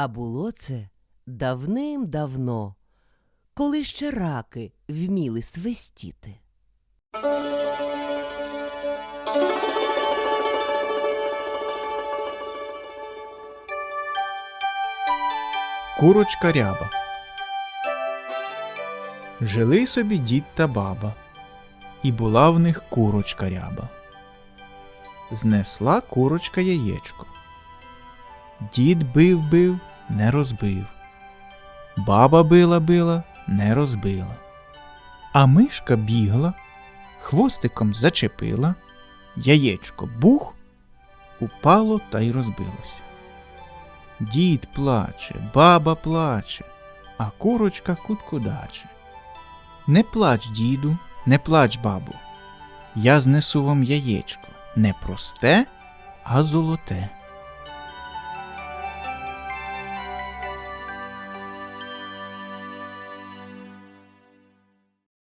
А було це давним-давно, коли ще раки вміли свистіти. Курочка ряба. Жили собі дід та баба, і була в них курочка ряба. Знесла курочка яєчко. Дід бив бив, не розбив. Баба била била, не розбила. А мишка бігла, хвостиком зачепила, яєчко бух, упало та й розбилося. Дід плаче, баба плаче, а курочка куткудаче. Не плач, діду, не плач, бабу. Я знесу вам яєчко, не просте, а золоте.